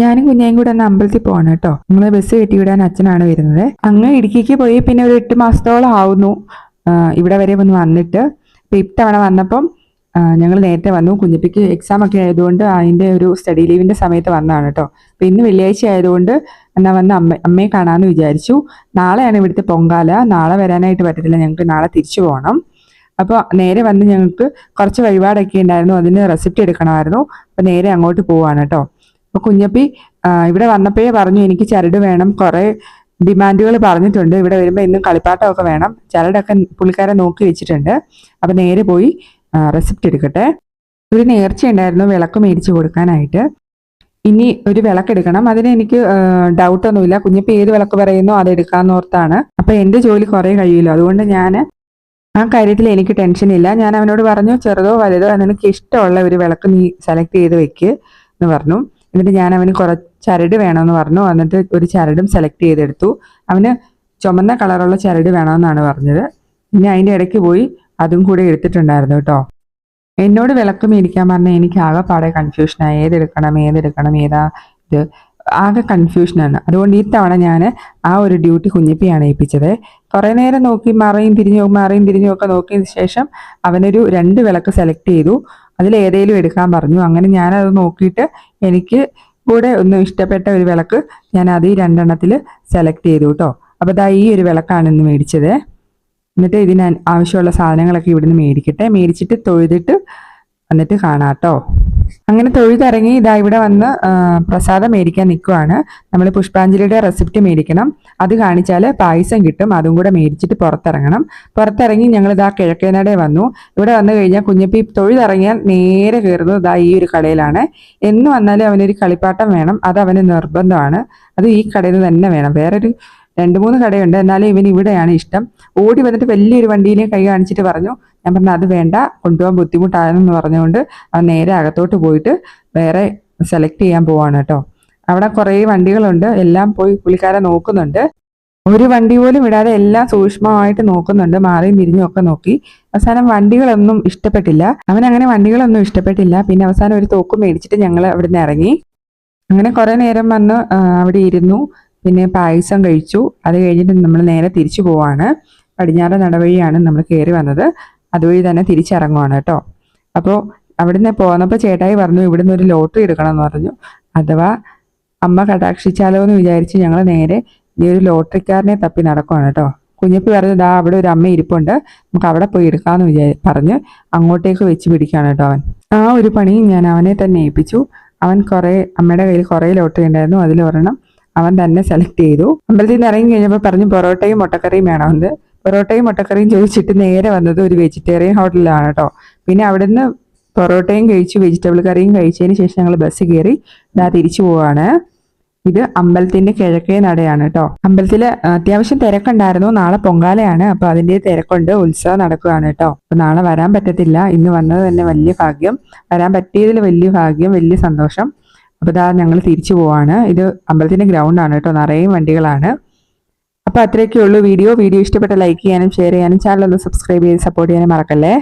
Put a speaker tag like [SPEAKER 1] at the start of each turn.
[SPEAKER 1] ഞാനും കുഞ്ഞേയും കൂടെ ഒന്ന് അമ്പലത്തിൽ പോവാണ് കേട്ടോ. നമ്മളെ ബസ് കെട്ടി വിടാൻ അച്ഛനാണ് വരുന്നത്. അങ്ങ് ഇടുക്കിക്ക് പോയി പിന്നെ ഒരു എട്ട് മാസത്തോളം ആവുന്നു. ഇവിടെ വരെ ഒന്ന് വന്നിട്ട്. ഇപ്പൊ ഇത്തവണ വന്നപ്പം ഞങ്ങൾ നേരത്തെ വന്നു. കുഞ്ഞിപ്പിക്ക് എക്സാം ഒക്കെ ആയതുകൊണ്ട് അതിന്റെ ഒരു സ്റ്റഡി ലീവിന്റെ സമയത്ത് വന്നതാണ് കേട്ടോ. അപ്പൊ ഇന്ന് വെള്ളിയാഴ്ച ആയതുകൊണ്ട് എന്നാ വന്ന് അമ്മ അമ്മയെ കാണാമെന്ന് വിചാരിച്ചു. നാളെയാണ് ഇവിടുത്തെ പൊങ്കാല. നാളെ വരാനായിട്ട് പറ്റത്തില്ല. ഞങ്ങൾക്ക് നാളെ തിരിച്ചു പോകണം അപ്പോൾ നേരെ വന്ന് ഞങ്ങൾക്ക് കുറച്ച് വഴിപാടൊക്കെ ഉണ്ടായിരുന്നു. അതിന് റെസിപ്റ്റ് എടുക്കണമായിരുന്നു. അപ്പോൾ നേരെ അങ്ങോട്ട് പോവാണ് കേട്ടോ. അപ്പോൾ കുഞ്ഞപ്പി ഇവിടെ വന്നപ്പോഴേ പറഞ്ഞു എനിക്ക് ചരട് വേണം. കുറേ ഡിമാൻഡുകൾ പറഞ്ഞിട്ടുണ്ട്. ഇവിടെ വരുമ്പോൾ ഇന്നും കളിപ്പാട്ടമൊക്കെ വേണം. ചരടൊക്കെ പുള്ളിക്കാരെ നോക്കി വെച്ചിട്ടുണ്ട്. അപ്പോൾ നേരെ പോയി റെസിപ്റ്റ് എടുക്കട്ടെ. ഒരു നേർച്ച ഉണ്ടായിരുന്നു വിളക്ക് മേടിച്ച് കൊടുക്കാനായിട്ട്. ഇനി ഒരു വിളക്ക് എടുക്കണം. അതിന് എനിക്ക് ഡൗട്ടൊന്നുമില്ല കുഞ്ഞപ്പി ഏത് വിളക്ക് പറയുന്നു അത് ഓർത്താണ്. അപ്പോൾ എന്റെ ജോലി കുറേ കഴിയില്ല. അതുകൊണ്ട് ഞാൻ ആ കാര്യത്തിൽ എനിക്ക് ടെൻഷൻ ഇല്ല. ഞാൻ അവനോട് പറഞ്ഞു ചെറുതോ വലുതോ നിനക്ക് ഇഷ്ടമുള്ള ഒരു വിളക്ക് നീ സെലക്ട് ചെയ്ത് വെക്ക് എന്ന് പറഞ്ഞു. എന്നിട്ട് ഞാൻ അവന് കുറച്ച് ചരട് വേണമെന്ന് പറഞ്ഞു. എന്നിട്ട് ഒരു ചരടും സെലക്ട് ചെയ്തെടുത്തു. അവന് ചുമന്ന കളറുള്ള ചരട് വേണമെന്നാണ് പറഞ്ഞത്. പിന്നെ അതിന്റെ ഇടയ്ക്ക് പോയി അതും കൂടെ എടുത്തിട്ടുണ്ടായിരുന്നു കേട്ടോ. എന്നോട് വിളക്ക് മേടിക്കാൻ പറഞ്ഞാൽ എനിക്ക് ആകെ പാടെ കൺഫ്യൂഷനായി ഏതെടുക്കണം ഏതെടുക്കണം ഏതാ ഇത്? ആകെ കൺഫ്യൂഷനാണ് അതുകൊണ്ട് ഈ തവണ ഞാൻ ആ ഒരു ഡ്യൂട്ടി കുഞ്ഞിപ്പിയാണ് ഏൽപ്പിച്ചത്. കുറേ നേരം നോക്കി മറയും തിരിഞ്ഞു മറയും തിരിഞ്ഞും ഒക്കെ നോക്കിയതിന് ശേഷം അവനൊരു രണ്ട് വിളക്ക് സെലക്ട് ചെയ്തു. അതിൽ എടുക്കാൻ പറഞ്ഞു. അങ്ങനെ ഞാനത് നോക്കിയിട്ട് എനിക്ക് കൂടെ ഒന്ന് ഇഷ്ടപ്പെട്ട ഒരു വിളക്ക് ഞാൻ അത് ഈ രണ്ടെണ്ണത്തിൽ സെലക്ട് ചെയ്തു കേട്ടോ. അപ്പോൾ അതാ ഈ ഒരു വിളക്കാണ് ഇന്ന് മേടിച്ചത്. എന്നിട്ട് ഇതിന് ആവശ്യമുള്ള സാധനങ്ങളൊക്കെ ഇവിടുന്ന് മേടിക്കട്ടെ. മേടിച്ചിട്ട് തൊഴുതിട്ട് എന്നിട്ട് കാണാം കേട്ടോ. അങ്ങനെ തൊഴുതിറങ്ങി ഇതാ ഇവിടെ വന്ന് പ്രസാദം മേടിക്കാൻ നിൽക്കുവാണ് നമ്മൾ പുഷ്പാഞ്ജലിയുടെ റെസിപ്റ്റ് മേടിക്കണം. അത് കാണിച്ചാൽ പായസം കിട്ടും. അതും കൂടെ മേടിച്ചിട്ട് പുറത്തിറങ്ങണം. പുറത്തിറങ്ങി ഞങ്ങൾ ഇതാ കിഴക്കേനടെ വന്നു. ഇവിടെ വന്നു കഴിഞ്ഞാൽ കുഞ്ഞപ്പി തൊഴുതിറങ്ങിയാൽ നേരെ കയറുന്നത് ഇതാ ഈ ഒരു കടയിലാണ്. എന്ന് വന്നാലും അവനൊരു കളിപ്പാട്ടം വേണം. അത് അവന് നിർബന്ധമാണ്. അത് ഈ കടയിൽ നിന്ന് തന്നെ വേണം. വേറൊരു രണ്ട് മൂന്ന് കടയുണ്ട്. എന്നാലും ഇവന് ഇവിടെയാണ് ഇഷ്ടം. ഓടി വന്നിട്ട് വലിയൊരു വണ്ടിയിലെ കൈ കാണിച്ചിട്ട് പറഞ്ഞു ഞാൻ പറഞ്ഞു അത് വേണ്ട കൊണ്ടുപോകാൻ ബുദ്ധിമുട്ടാണെന്ന് പറഞ്ഞുകൊണ്ട് അവൻ നേരെ അകത്തോട്ട് പോയിട്ട് വേറെ സെലക്ട് ചെയ്യാൻ പോവാണ് കേട്ടോ. അവിടെ കുറേ വണ്ടികളുണ്ട് എല്ലാം പോയി പുള്ളിക്കാരെ നോക്കുന്നുണ്ട്. ഒരു വണ്ടി പോലും ഇടാതെ എല്ലാം സൂക്ഷ്മമായിട്ട് നോക്കുന്നുണ്ട് മാറിയും തിരിഞ്ഞും ഒക്കെ നോക്കി. അവസാനം വണ്ടികളൊന്നും ഇഷ്ടപ്പെട്ടില്ല. അവൻ അങ്ങനെ വണ്ടികളൊന്നും ഇഷ്ടപ്പെട്ടില്ല. പിന്നെ അവസാനം ഒരു തോക്ക് മേടിച്ചിട്ട് ഞങ്ങൾ അവിടെ നിന്ന് ഇറങ്ങി. അങ്ങനെ കുറേ നേരം വന്ന് അവിടെ ഇരുന്നു. പിന്നെ പായസം കഴിച്ചു. അത് കഴിഞ്ഞിട്ട് നമ്മൾ നേരെ തിരിച്ചു പോവാണ്. പടിഞ്ഞാറ നടവഴിയാണ് നമ്മൾ കയറി വന്നത്. അതുവഴി തന്നെ തിരിച്ചിറങ്ങുവാണ് കേട്ടോ. അപ്പോൾ അവിടുന്ന് പോന്നപ്പോൾ ചേട്ടായി പറഞ്ഞു ഇവിടുന്ന് ഒരു ലോട്ടറി എടുക്കണം എന്ന് പറഞ്ഞു. അഥവാ അമ്മ കടാക്ഷിച്ചാലോ എന്ന് വിചാരിച്ച് ഞങ്ങൾ നേരെ ഈ ഒരു ലോട്ടറിക്കാരനെ തപ്പി നടക്കുവാണ് കേട്ടോ. കുഞ്ഞപ്പി പറഞ്ഞു ദാ അവിടെ ഒരു അമ്മ ഇരിപ്പുണ്ട്. നമുക്ക് അവിടെ പോയി എടുക്കാമെന്ന് വിചാരി പറഞ്ഞ് അങ്ങോട്ടേക്ക് വെച്ച് പിടിക്കുകയാണ് കേട്ടോ അവൻ. ആ ഒരു പണി ഞാൻ അവനെ തന്നെ ഏൽപ്പിച്ചു. അവൻ കുറേ അമ്മയുടെ കയ്യിൽ കുറേ ലോട്ടറി ഉണ്ടായിരുന്നു. അതിലൊരെണ്ണം അവൻ തന്നെ സെലക്ട് ചെയ്തു. അമ്പലത്തിൽ നിന്ന് ഇറങ്ങി കഴിഞ്ഞപ്പോൾ പറഞ്ഞു പൊറോട്ടയും മുട്ടക്കറിയും വേണമെന്ന് പൊറോട്ടയും മുട്ടക്കറിയും ചോദിച്ചിട്ട് നേരെ വന്നത് ഒരു വെജിറ്റേറിയൻ ഹോട്ടലിലാണ് കേട്ടോ പിന്നെ അവിടുന്ന് പൊറോട്ടയും കഴിച്ചു വെജിറ്റബിൾ കറിയും കഴിച്ചതിന് ശേഷം ഞങ്ങൾ ബസ് കയറി ഇതാ തിരിച്ചു പോവാണ്. ഇത് അമ്പലത്തിന്റെ കിഴക്കേ നടയാണ് കേട്ടോ അമ്പലത്തിൽ അത്യാവശ്യം തിരക്കുണ്ടായിരുന്നു. നാളെ പൊങ്കാലയാണ്. അപ്പൊ അതിന്റെ തിരക്കുണ്ട്. ഉത്സവം നടക്കുകയാണ് കേട്ടോ അപ്പൊ നാളെ വരാൻ പറ്റത്തില്ല. ഇന്ന് വന്നത് തന്നെ വലിയ ഭാഗ്യം. വരാൻ പറ്റിയതിൽ വലിയ ഭാഗ്യം വലിയ സന്തോഷം. അപ്പൊ ഇതാ ഞങ്ങൾ തിരിച്ചു പോവാണ്. ഇത് അമ്പലത്തിന്റെ ഗ്രൗണ്ടാണ് കേട്ടോ നിറയെ വണ്ടികളാണ്. അപ്പൊ അത്രയൊക്കെ ഉള്ളൂ വീഡിയോ. വീഡിയോ ഇഷ്ടപ്പെട്ട ലൈക്ക് ചെയ്യാനും ഷെയർ ചെയ്യാനും ചാനൽ ഒന്ന് സബ്സ്ക്രൈബ് ചെയ്ത് സപ്പോർട്ട് ചെയ്യാനും മറക്കല്ലേ?